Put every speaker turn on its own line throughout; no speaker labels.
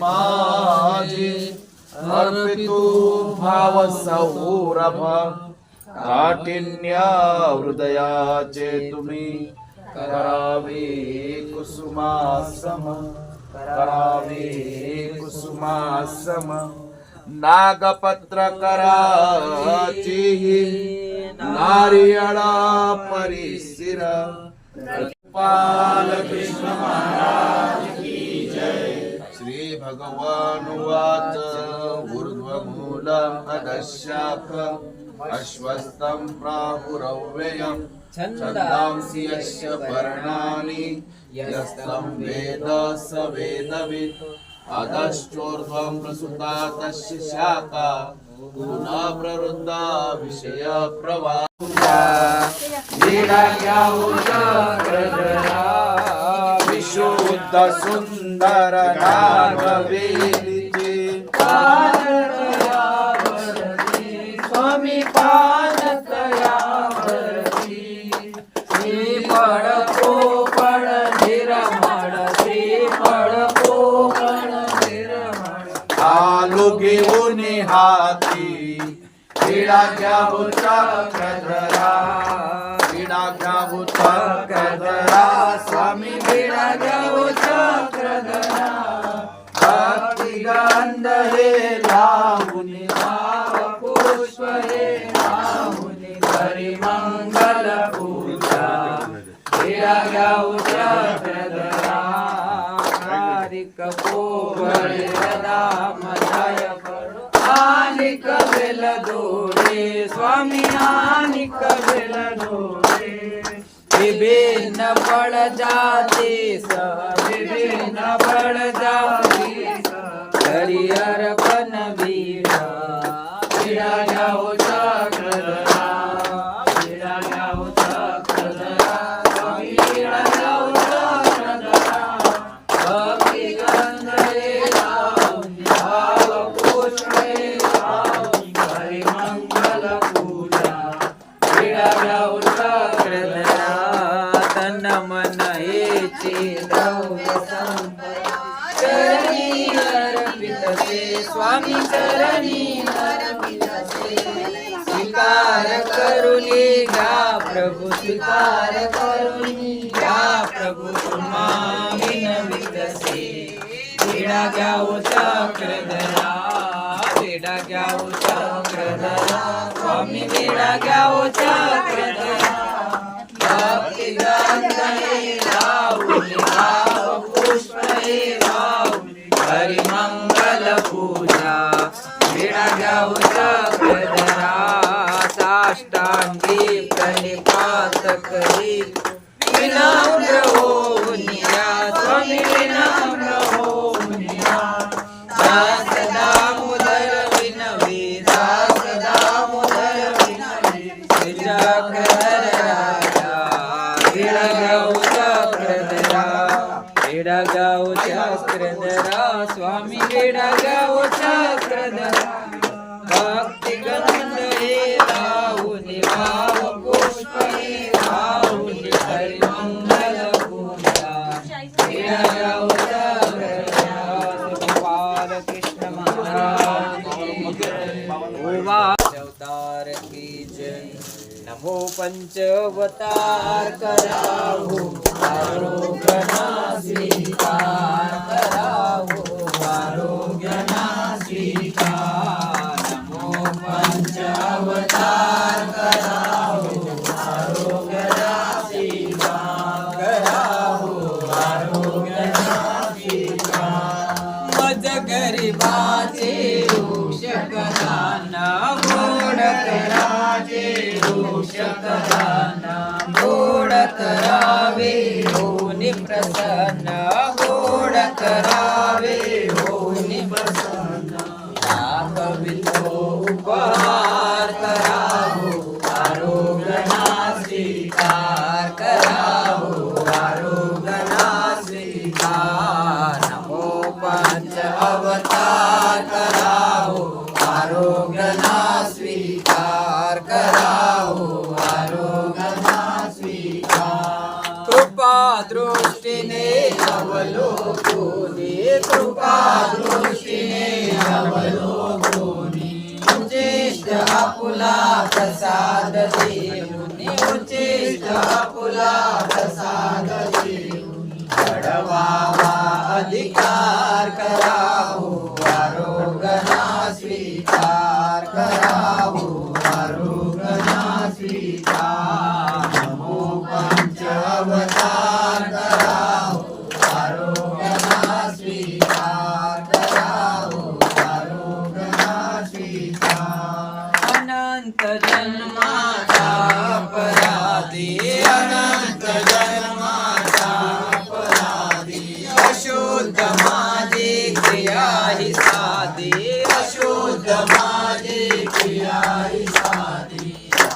माझे अर्पितो भाव सौरभ काठिन्या हृदयाचे तुम्ही करावे कुसुमासम करावे कुसुमासम. नागपत्र कराची नारियळा परिसिर कृष्ण महाराज. भगवानुवाच भगवान वाच ऊर्ध्वमूलम् अधशाख अश्वस्तं प्राहुरव्ययम्। छन्दांसि यस्य पर्णानि यस्तं वेद स वेदवित्। अधश्चोर्ध्वं प्रसुता तस्य शाखा पुनः प्रवृद्धा विषय विशुद्ध सुन्द सुंदर नागवेलीचे
स्वामी पानतयावरती श्रीफळ कोपळ निरमळ श्रीफळ कोपळ निरमळ
आलो घेऊन हाती विडा घ्यावो चक्रधरा विडा घ्यावो स्वामी विडा गंध हे लावून
भाव पुष्प हे लावून हरी मंगल पूजा विडा गाऊ चक्रधरा हारिक कोवळे दामदाय आणि कवेल दोडे स्वामी आणि कवेल दोडे विभिन्न फळ जाती सह विभिन्न फळ जाती હરિહર પન બીડા બીડા જાઓ स्वामी चरणी स्वीकार करुणी घ्या प्रभू स्वीकार करुणी घ्या प्रभू तुम्हा विनवित से घ्या घ्यावो चक्रधरा विडा घ्यावो चक्रधरा स्वामी विडा घ्यावो चक्रधरा अवतार की जय नमो पंचवतार कराहो आरोग्यना स्वीकार करावो. आरोग्यना स्वीकार नमो पंचवतार कराहो करावे हो निप्रसन्न गोड करावे होनी प्रसन्न. कवितो दृष्टीने अवलोकोनी कृपा दृष्टीने अवलोकोनी. उचिष्ट आपुला प्रसाद देऊनी उचिष्ट आपुला प्रसाद देऊनी अधिकार करावो आरोगना स्वीकार करावो स्वीकार माझी साधी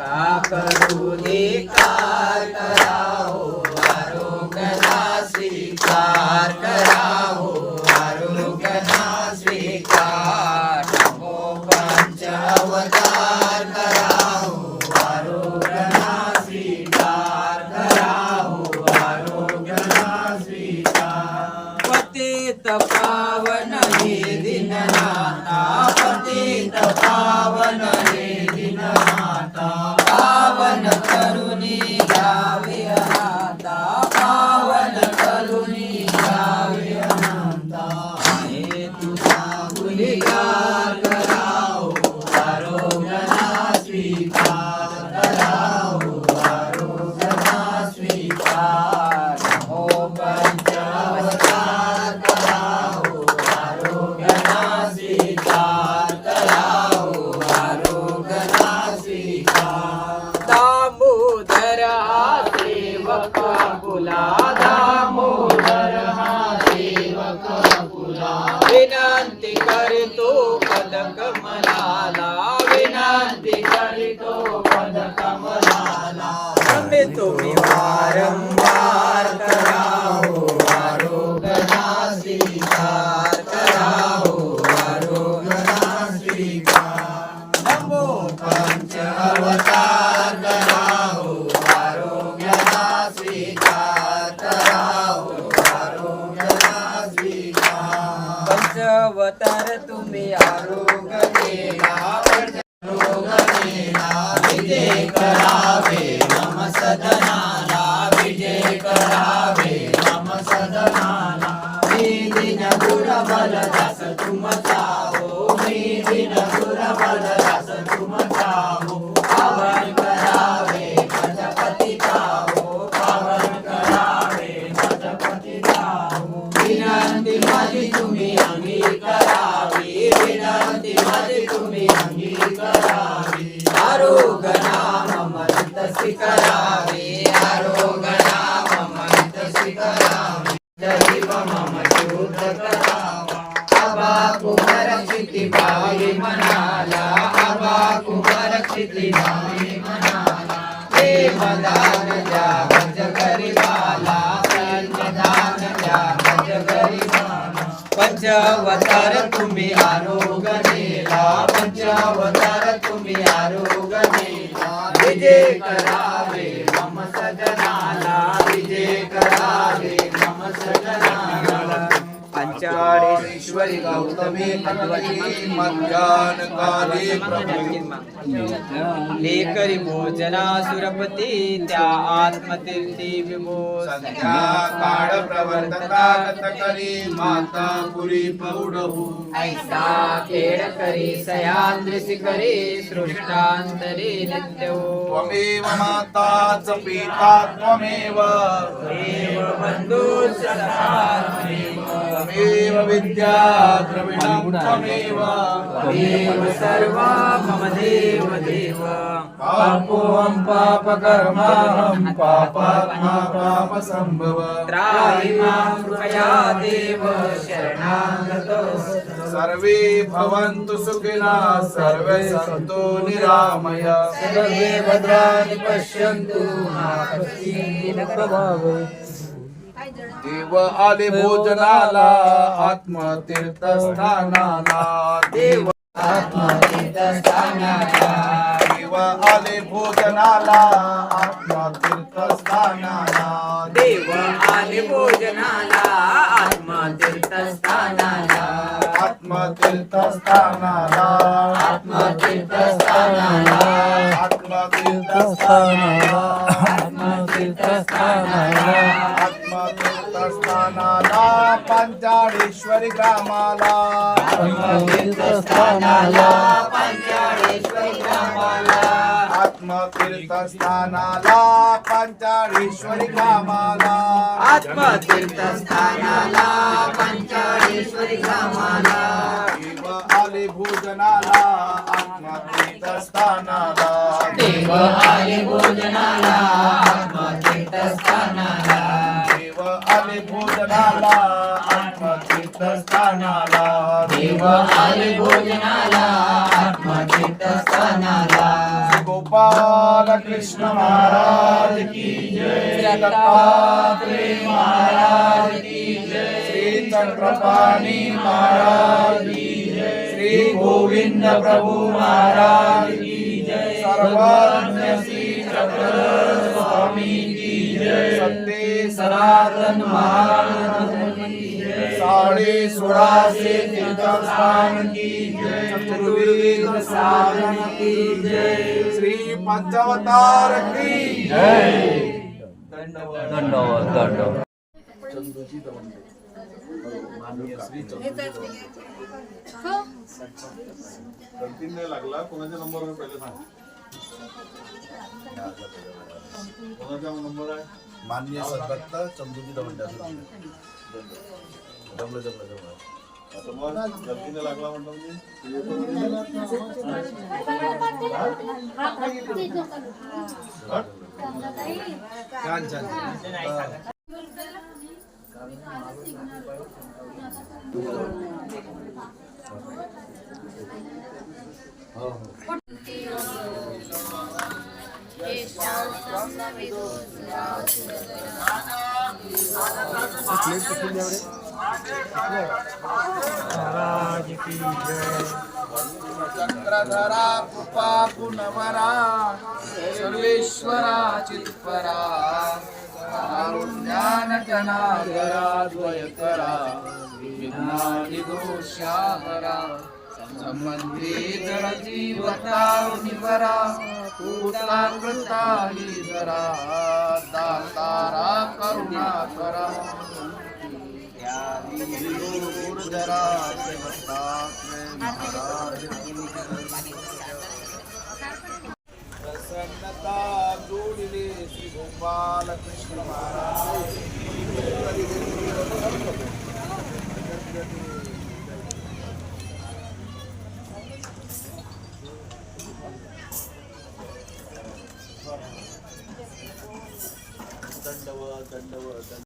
का करू दे कार करावो आरोग्याला स्वीकार करावो आरोग्याला स्वीकार नमो पंचवतार करावो आरोग्याला स्वीकार करावो आरोग्याला स्वीकार पतित पावन स्वीकार करावो आरोग्याला स्वीकार नमो पंचवतार करावो आरोग्याला स्वीकार करावो आरोग्याला स्वीकार दामोदर हा सेवक दामोदर हा सेवक विनंती करतो कदक मनाला. विनंती करतो पद कमलाला तुम्ही वारंवार करावो आरोग्यना स्वीकार करावो आरोग्यना स्वीकार नमो पंच अवतार करावो आरोग्यना स्वीकार करावो आरोग्यना स्वीकार तुम्ही आरोग्य आरोग्य करावे कुमरक्षिति कुमार क्षिती भावी मनाला आबा कुमार क्षिती भावी मनाला देवदान द्या गज गरिबाला दान द्या गज गरिबाला पंचवतार तुम्ही आरोग नेला पंचावतार तुम्ही आरोग नेला. विजय करावे मम सजना पंचाळेश्वरी गौतमी
गौतमी मध्यान काले
लेकरी भोजना सुरपती त्या आत्मतीर्थी विभो।
संध्याकाळ प्रवर्तता गत करी माता पुरी पौडहू
ऐसा खेळ करी सयाद्रिसी करी सृष्टांतरी नित्यो
त्वमेव माताच पिता त्वमेव।
देव बंधू सखात्मेव
त्वमेव विद्या द्रविणं त्वमेव।
सर्वा मम देव देव।
पापोऽहं पापकर्माहं पापात्मा पापसम्भव
त्राहि मां कृपया देव शरणागतो
सर्वे भवन्तु सुखिनः सर्वे सन्तु निरामय।
सर्वे भद्राणि पश्यन्तु मा
देव आले भोजनाला आत्मतीर्थस्थानाला. देव
आत्मतीर्थस्थानाला.
देव आले भोजनाला आत्मतीर्थस्थानाला.
देव आले भोजनाला आत्मतीर्थस्थानाला.
आत्मतीर्थस्थानाला.
आत्मतीर्थस्थानाला.
आत्मतीर्थस्थानाला.
आत्मतीर्थस्थानाला.
आत्मतीर्थस्थानाला पंचाळेश्वरी ग्रामाला.
आत्मतीर्थस्थानाला पंचाळेश्वरी ग्रामाला.
आत्मतीर्थस्थानाला पंचाळेश्वरी ग्रामाला.
आत्मतीर्थस्थानाला पंचाळेश्वरी ग्रामाला.
देव आले भोजनाला आत्मतीर्थस्थानाला.
देव आले भोजनाला आत्मतीर्थस्थानाला.
आले भोजनाला आत्मतीर्थस्थानाला.
देव आले भोजनाला आत्मतीर्थस्थानाला.
गोपाल कृष्ण महाराज की जय. दत्तात्रेय महाराज की जय. श्री चक्रपाणी महाराज की जय. श्री गोविंद प्रभु महाराज की जय. सर्वज्ञ सनातन महाराज की जय. साडे सोळाशे तीर्थस्थान की जय. चतुर्वेद साधन की जय. श्री पंचावतार की जय.
दंडवत दंडवत
कंटिन्यू नाही लागला कोणाच्या नंबरवर पहिले सांग. कोणाचा नंबर आहे
मान्य सदत्त चंदुजी दवंडा जमलं जमलं जमलं
आता मग गलतीने लागला म्हणतो मी
छान ప్లేట్ ఫుల్ ఎవరే చక్రధరా కృపాకు నమరా సర్వేశ్వరా చిత్పరా కారుణ్యానకనాగరా ద్వయకరా విఘ్నాది संबंधी जन निवरा पूता कृता हि जरा दातारा करुणाकरा गुरुधरा महाराज